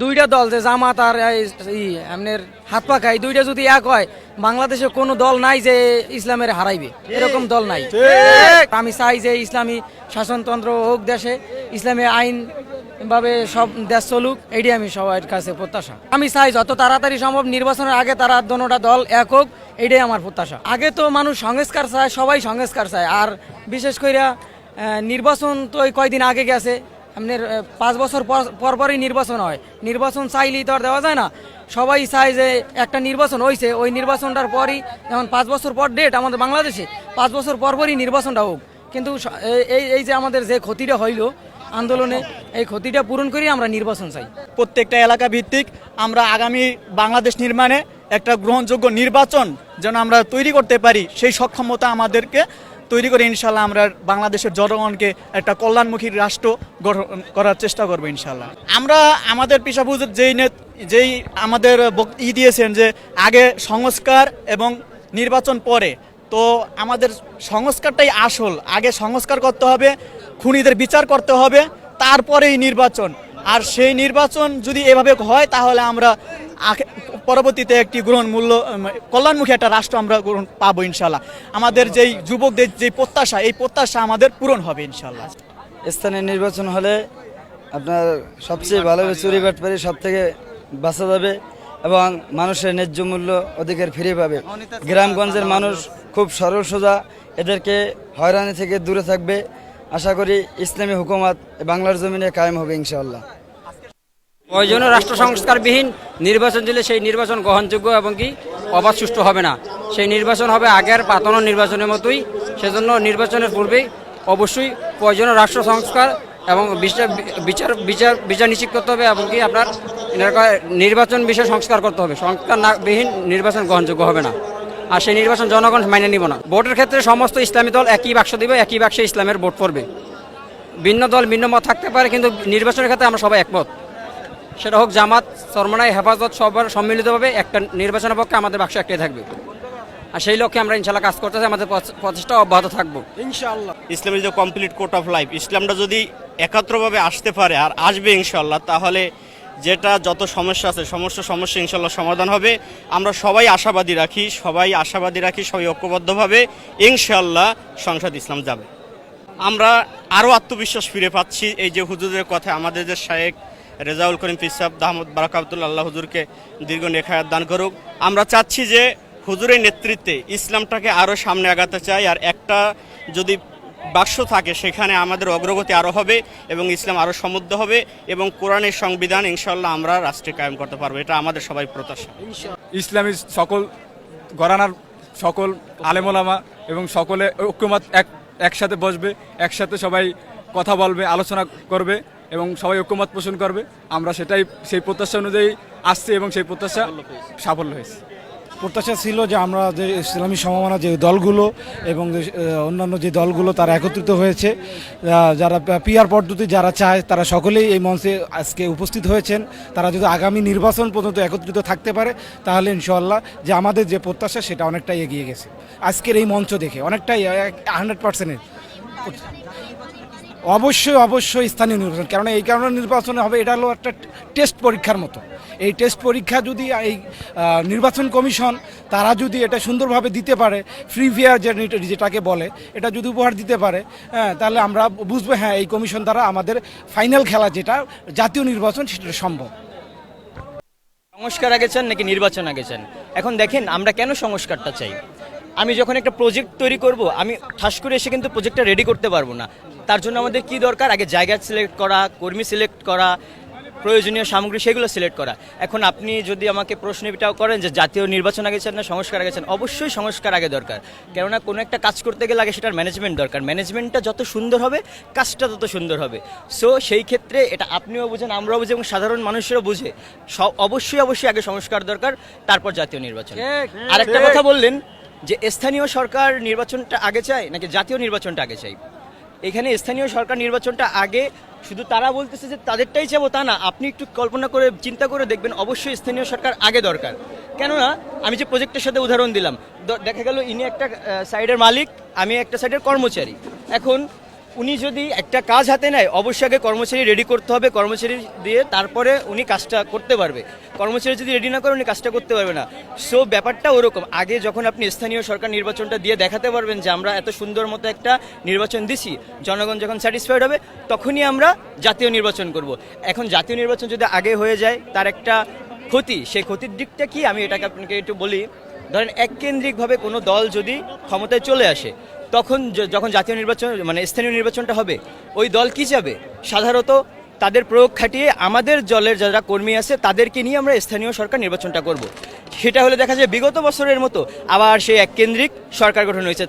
দুইটা দল যে জামাত আর আপনার হাত পাখা এই দুইটা যদি এক হয় বাংলাদেশে কোনো দল নাই যে ইসলামের হারাইবে। এরকম দল নাই। আমি চাই যে ইসলামী শাসনতন্ত্র হোক দেশে ইসলামী আইন ভাবে সব দেশ চলুক এটি আমি সবার কাছে প্রত্যাশা। আমি চাই যত তাড়াতাড়ি সম্ভব নির্বাচনের আগে তারা দোনোটা দল এক হোক এটাই আমার প্রত্যাশা। আগে তো মানুষ সংস্কার চায় সবাই সংস্কার চায় আর বিশেষ করে নির্বাচন তো ওই কয়দিন আগে গেছে আপনার পাঁচ বছর পর- পর পরই নির্বাচন হয়। নির্বাচন চাইলেই তো আর দেওয়া যায় না। সবাই চায় যে একটা নির্বাচন হয়েছে ওই নির্বাচনটার পরই, যেমন পাঁচ বছর পর ডেট আমাদের বাংলাদেশে, পাঁচ বছর পর পরই নির্বাচনটা হোক। কিন্তু এই- এই এই যে আমাদের যে ক্ষতিটা হইল আন্দোলনে, এই ক্ষতিটা পূরণ করেই আমরা নির্বাচন চাই। প্রত্যেকটা এলাকা ভিত্তিক আমরা আগামী বাংলাদেশ নির্মাণে একটা গ্রহণযোগ্য নির্বাচন যেন আমরা তৈরি করতে পারি, সেই সক্ষমতা আমাদেরকে তৈরি করে ইনশাল্লাহ আমরা বাংলাদেশের জনগণকে একটা কল্যাণমুখী রাষ্ট্র গঠন করার চেষ্টা করব ইনশাল্লাহ। আমরা আমাদের পেশাবুজের যেই যেই আমাদের ই দিয়েছেন যে আগে সংস্কার এবং নির্বাচন পরে, তো আমাদের সংস্কারটাই আসল। আগে সংস্কার করতে হবে, খুনিদের বিচার করতে হবে, তারপরেই নির্বাচন। আর সেই নির্বাচন যদি এভাবে হয়, তাহলে আমরা পরবর্তীতে একটি গ্রহণ মূল্য কল্যাণমুখী একটা রাষ্ট্র আমরা গ্রহণ পাবো ইনশাল্লাহ আমাদের যেই যুবকদের যে প্রত্যাশা, এই প্রত্যাশা আমাদের পূরণ হবে ইনশাল্লাহ স্থানীয় নির্বাচন হলে আপনার সবচেয়ে ভালো হবে চুরি বাটপারি সব থেকে বাঁচা যাবে এবং মানুষের ন্যায্য মূল্য অধিকার ফিরে পাবে। গ্রামগঞ্জের মানুষ খুব সরল সোজা, এদেরকে হয়রানি থেকে দূরে থাকবে। আশা করি ইসলামী হুকুমাত বাংলার জমিনে কায়েম হবে ইনশাআল্লাহ। প্রয়োজনীয় রাষ্ট্র সংস্কারবিহীন নির্বাচন দিলে সেই নির্বাচন গ্রহণযোগ্য এবং কি অবাধ সুষ্ঠু হবে না। সেই নির্বাচন হবে আগের পাতানো নির্বাচনের মতোই। সেজন্য নির্বাচনের পূর্বেই অবশ্যই প্রয়োজনীয় রাষ্ট্র সংস্কার এবং বিচার বিচার বিচার বিচার নিশ্চিত করতে হবে এবং কি আপনার নির্বাচন বিষয়ে সংস্কার করতে হবে। সংস্কার না বিহীন নির্বাচন গ্রহণযোগ্য হবে না। আর সেই নির্বাচন জনগণ মেনে নিব না। ভোটের ক্ষেত্রে সমস্ত ইসলামী দল একই বাক্স দিবে, একই বাক্সে ইসলামের ভোট পড়বে। ভিন্ন দল ভিন্ন মত থাকতে পারে, কিন্তু নির্বাচনের ক্ষেত্রে আমরা সবাই একমত। সেটা হোক জামাত, সরমনাই, হেফাজত সবার সম্মিলিতভাবে একটা নির্বাচনের পক্ষে আমাদের বাক্স একটাই থাকবে। আর সেই লক্ষ্যে আমরা ইনশাল্লাহ কাজ করতেছি, আমাদের প্রচ- প্রচেষ্টা অব্যাহত থাকব। ইনশাল্লাহ ইসলামের যে কমপ্লিট কোর্ট অফ লাইফ ইসলামটা যদি একাত্রভাবে আসতে পারে আর আসবে ইনশাল্লাহ তাহলে যেটা যত সমস্যা আছে, সমস্ত সমস্যা ইনশাল্লাহ সমাধান হবে। আমরা সবাই আশাবাদী রাখি, সবাই আশাবাদী রাখি, সবাই ঐক্যবদ্ধভাবে ইনশাল্লাহ সংসদ ইসলাম যাবে। আমরা আরও আত্মবিশ্বাস ফিরে পাচ্ছি, এই যে হুজুরের কথা, আমাদের যে শায়েক রেজাউল করিম ফিসাব দাহমদ বারাকাবতুল্লাহ আল্লাহ হুজুরকে দীর্ঘ নেখায়াত দান করুক। আমরা চাচ্ছি যে হুজুরের নেতৃত্বে ইসলামটাকে আরও সামনে আগাতে চাই, আর একটা যদি বাক্স থাকে সেখানে আমাদের অগ্রগতি আরও হবে এবং ইসলাম আরও সমৃদ্ধ হবে এবং কোরআনের সংবিধান ইনশাল্লাহ আমরা রাষ্ট্রে কায়েম করতে পারব, এটা আমাদের সবাই প্রত্যাশা। ইসলামী সকল গরানার সকল আলেমোলামা এবং সকলে ঐক্যমত এক একসাথে বসবে, একসাথে সবাই কথা বলবে আলোচনা করবে এবং সবাই ঐক্যমত পোষণ করবে। আমরা সেটাই সেই প্রত্যাশা অনুযায়ী আসছি এবং সেই প্রত্যাশা সাফল্য হয়েছে। প্রত্যাশা ছিল যে আমরা যে ইসলামী সমমানা যে দলগুলো এবং অন্যান্য যে দলগুলো তারা একত্রিত হয়েছে যারা পিয়ার পদ্ধতি যারা চায় তারা সকলেই এই মঞ্চে আজকে উপস্থিত হয়েছেন। তারা যদি আগামী নির্বাচন পর্যন্ত একত্রিত থাকতে পারে তাহলে ইনশাল্লাহ যে আমাদের যে প্রত্যাশা সেটা অনেকটাই এগিয়ে গেছে। আজকের এই মঞ্চ দেখে অনেকটাই হান্ড্রেড পার্সেন্টের অবশ্যই অবশ্যই স্থানীয় নির্বাচন। কেননা এই কারণে নির্বাচন হবে, এটা হলো একটা টেস্ট পরীক্ষার মতো। এই টেস্ট পরীক্ষা যদি, এই নির্বাচন কমিশন, তারা যদি এটা সুন্দরভাবে দিতে পারে ফ্রি ফেয়ার যে যেটাকে বলে, এটা যদি উপহার দিতে পারে হ্যাঁ তাহলে আমরা বুঝব হ্যাঁ এই কমিশন দ্বারা আমাদের ফাইনাল খেলা যেটা, জাতীয় নির্বাচন, সেটা সম্ভব। সংস্কার আগে চান নাকি নির্বাচন আগে চান? এখন দেখেন, আমরা কেন সংস্কারটা চাই? আমি যখন একটা প্রজেক্ট তৈরি করব, আমি ঠাস করে এসে কিন্তু প্রজেক্টটা রেডি করতে পারব না। তার জন্য আমাদের কি দরকার? আগে জায়গা সিলেক্ট করা কর্মী সিলেক্ট করা প্রয়োজনীয় সামগ্রী সেগুলো সিলেক্ট করা। এখন আপনি যদি আমাকে প্রশ্ন এটাও করেন যে জাতীয় নির্বাচন আগে চান না সংস্কার আগে চান অবশ্যই সংস্কার আগে দরকার। কেননা কোনো একটা কাজ করতে গেলে আগে সেটার ম্যানেজমেন্ট দরকার। ম্যানেজমেন্টটা যত সুন্দর হবে কাজটা তত সুন্দর হবে। সো সেই ক্ষেত্রে এটা আপনিও বুঝেন আমরাও বুঝি এবং সাধারণ মানুষেরও বুঝে। সব অবশ্যই অবশ্যই আগে সংস্কার দরকার তারপর জাতীয় নির্বাচন। আরেকটা কথা বললেন যে স্থানীয় সরকার নির্বাচনটা আগে চায় নাকি জাতীয় নির্বাচনটা আগে চাই এখানে স্থানীয় সরকার নির্বাচনটা আগে শুধু তারা বলতেছে যে তাদেরটাই চাবো তা না, আপনি একটু কল্পনা করে, চিন্তা করে দেখবেন, অবশ্যই স্থানীয় সরকার আগে দরকার। কেননা, আমি যে প্রজেক্টের সাথে উদাহরণ দিলাম দেখা গেল ইনি একটা সাইডের মালিক, আমি একটা সাইডের কর্মচারী। এখন উনি যদি একটা কাজ হাতে নেয়, অবশ্যই আগে কর্মচারী রেডি করতে হবে, কর্মচারী দিয়ে তারপরে উনি কাজটা করতে পারবে। কর্মচারী যদি রেডি না করে, উনি কাজটা করতে পারবে না। সো ব্যাপারটা ওরকম। আগে যখন আপনি স্থানীয় সরকার নির্বাচনটা দিয়ে দেখাতে পারবেন যে আমরা এত সুন্দর মতো একটা নির্বাচন দিছি, জনগণ যখন স্যাটিসফাইড হবে, তখনই আমরা জাতীয় নির্বাচন করব। এখন জাতীয় নির্বাচন যদি আগে হয়ে যায়, তার একটা ক্ষতি। সেই ক্ষতির দিকটা কি? আমি এটাকে আপনাকে একটু বলি। ধরেন এককেন্দ্রিকভাবে কোনো দল যদি ক্ষমতায় চলে আসে তখন যখন জাতীয় নির্বাচন মানে স্থানীয় নির্বাচনটা হবে, ওই দল কি যাবে? সাধারণত তাদের প্রয়োগ খাটিয়ে আমাদের দলের যারা কর্মী আছে, তাদেরকে নিয়ে আমরা স্থানীয় সরকার নির্বাচনটা করব। সেটা হলে দেখা যায় বিগত বছরের মতো আবার সেই এক কেন্দ্রিক সরকার গঠন হয়েছে।